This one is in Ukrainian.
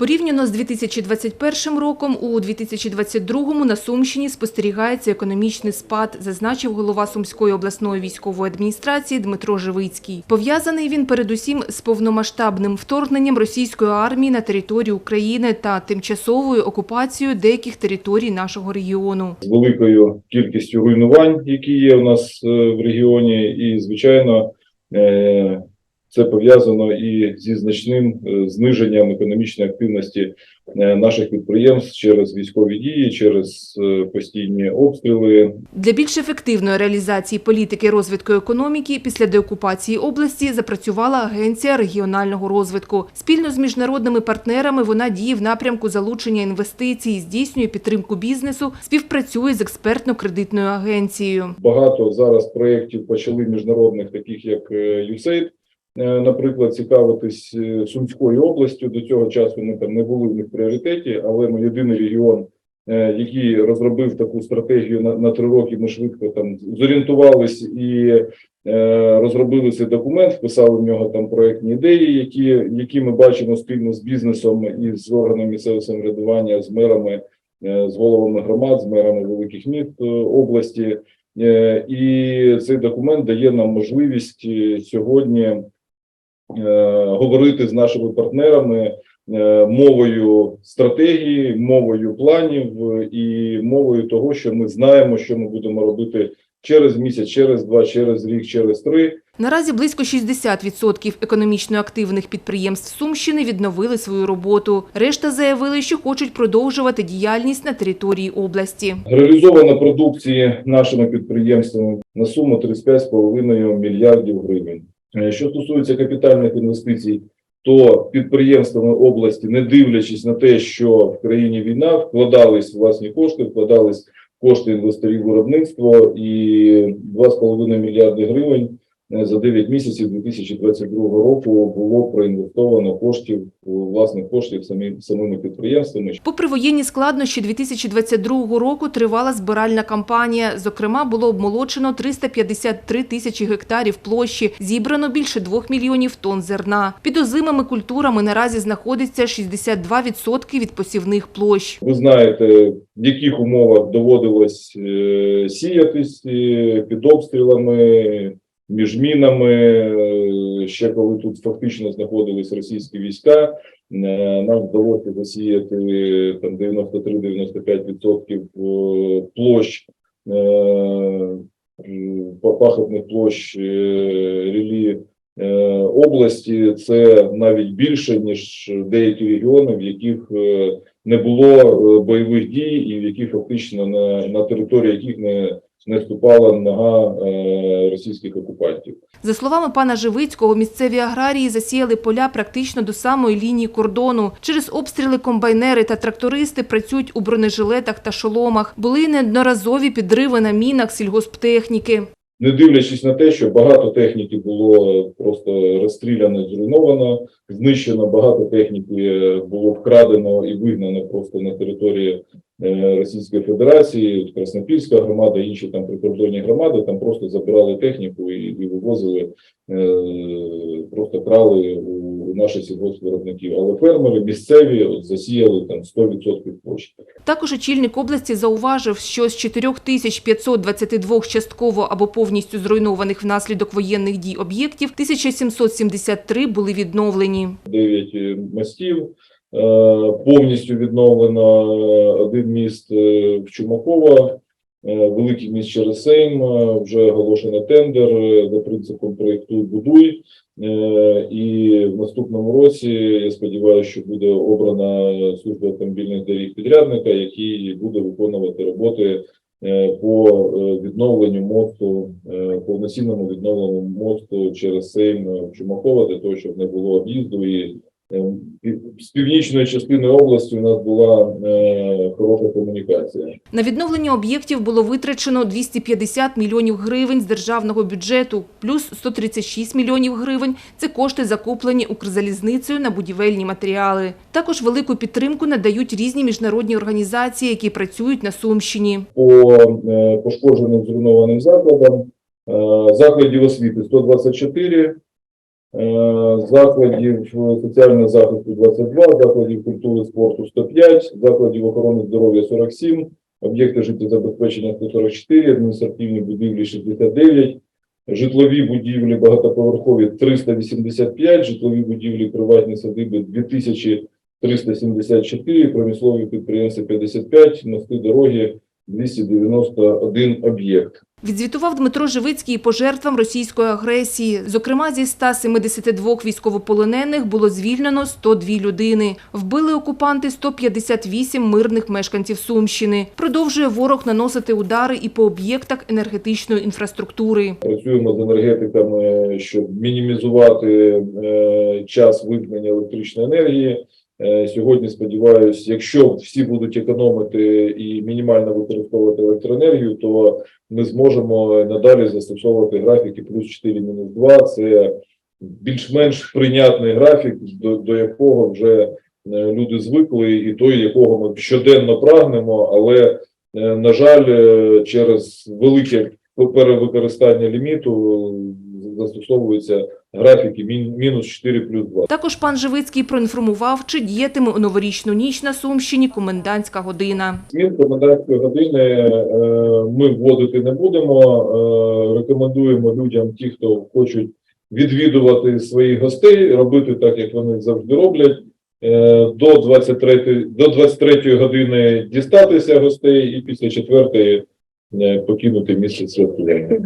Порівняно з 2021 роком, у 2022 на Сумщині спостерігається економічний спад, зазначив голова Сумської обласної військової адміністрації Дмитро Живицький. Пов'язаний він передусім з повномасштабним вторгненням російської армії на територію України та тимчасовою окупацією деяких територій нашого регіону. з великою кількістю руйнувань, які є у нас е, в регіоні, і звичайно, е, це пов'язано і зі значним е, зниженням економічної активності е, наших підприємств через військові дії, через е, постійні обстріли, Для більш ефективної реалізації політики розвитку економіки після деокупації області запрацювала Агенція регіонального розвитку. Спільно з міжнародними партнерами вона діє в напрямку залучення інвестицій, здійснює підтримку бізнесу, співпрацює з експертно-кредитною агенцією. Багато зараз проєктів почали міжнародних, таких як USAID, наприклад, цікавитись е, Сумською областю. До цього часу ми там не були в них пріоритеті, але ми єдиний регіон, е, який розробив таку стратегію на, на три роки. Ми швидко там зорієнтувались і е, розробили цей документ, вписали в нього там проектні ідеї, які, які ми бачимо спільно з бізнесом і з органами місцевого самоврядування, з мерами, е, з головами громад, з мерами великих міст е, області. Е, І цей документ дає нам можливість е, сьогодні е, говорити з нашими партнерами е, мовою стратегії, мовою планів е, і мовою того, що ми знаємо, що ми будемо робити через місяць, через два, через рік, через три. Наразі близько 60% економічно активних підприємств Сумщини відновили свою роботу. Решта заявили, що хочуть продовжувати діяльність на території області. Реалізована продукції нашими підприємствами на суму 35,5 мільярдів гривень. Е, Що стосується капітальних інвестицій, то підприємствами області, не дивлячись на те, що в країні війна, вкладались власні кошти, вкладались кошти інвесторів виробництва і 2,5 мільярди гривень за 9 місяців 2022 року було проінвестовано коштів власних коштів самі самими підприємствами. Попри воєнні складнощі 2022 року тривала збиральна кампанія. Зокрема, було обмолочено 353 тисячі гектарів площі, зібрано більше 2 мільйонів тонн зерна. Під озимими культурами наразі знаходиться 62% від посівних площ. Ви знаєте, в яких умовах доводилось е, сіятись е, під обстрілами, між мінами, е, ще коли тут фактично знаходились російські війська. е, Нам вдалося засіяти там 93-95% е, площ пахотних площ рілі області. Це навіть більше ніж деякі регіони, в яких не було бойових дій, і в яких фактично на, на території яких не, не ступала нога е, російських окупантів. За словами пана Живицького, місцеві аграрії засіяли поля практично до самої лінії кордону. Через обстріли комбайнери та трактористи працюють у бронежилетах та шоломах. Були неодноразові підриви на мінах сільгосптехніки. Не дивлячись на те, що багато техніки було просто розстріляно, зруйновано, знищено, багато техніки е, було вкрадено і вигнано просто на території Російської Федерації, Краснопільська громада, інші там прикордонні громади, там просто забирали техніку і, і вивозили, е, просто крали у наших сільгоспвиробників. Але фермери місцеві от, засіяли там 100% площі. Також очільник області зауважив, що з 4522 частково або повністю зруйнованих внаслідок воєнних дій об'єктів 1773 були відновлені. 9 мостів. Е, Повністю відновлено е, один міст е, в Чумакова, великий міст через Сейм. Вже оголошено тендер за принципом проєктуй будуй. І в наступному році я сподіваюся, що буде обрана служба автомобільних доріг підрядника, який буде виконувати роботи по відновленню мосту, повноцінному відновленню мосту через Сейм Чумакова, для того, щоб не було об'їзду і з північної частини області у нас була е, хороша комунікація. На відновлення об'єктів було витрачено 250 мільйонів гривень з державного бюджету, плюс 136 мільйонів гривень – це кошти, закуплені Укрзалізницею на будівельні матеріали. Також велику підтримку надають різні міжнародні організації, які працюють на Сумщині. По е, пошкодженим зруйнованим закладам е, закладів освіти 124, закладів соціального захисту 22, закладів культури спорту 105, закладів охорони здоров'я 47, об'єкти життєзабезпечення 144, адміністративні будівлі 69, житлові будівлі багатоповерхові 385, житлові будівлі приватні садиби 2374, промислові підприємства 55, мости дороги 291 об'єкт. Відзвітував Дмитро Живицький по жертвам російської агресії. Зокрема, зі 172 військовополонених було звільнено 102 людини. Вбили окупанти 158 мирних мешканців Сумщини. Продовжує ворог наносити удари і по об'єктах енергетичної інфраструктури. Працюємо з енергетиками, щоб мінімізувати е, час вимкнення електричної енергії. Е, Сьогодні сподіваюся, якщо всі будуть економити і мінімально використовувати електроенергію, то ми зможемо надалі застосовувати графіки плюс 4 мінус 2. Це більш-менш прийнятний графік, до, до якого вже е, люди звикли, і той, якого ми щоденно прагнемо, але е, на жаль, через велике перевикористання ліміту застосовуються графіки мін- мінус 4 плюс 2. Також пан Живицький проінформував, чи діятиме у новорічну ніч на Сумщині комендантська година. Змін комендантської години е, ми вводити не будемо. Е, рекомендуємо людям, ті, хто хочуть відвідувати своїх гостей, робити так, як вони завжди роблять. Е, до 23, до 23 години дістатися гостей і після 4 покинути місце святкування.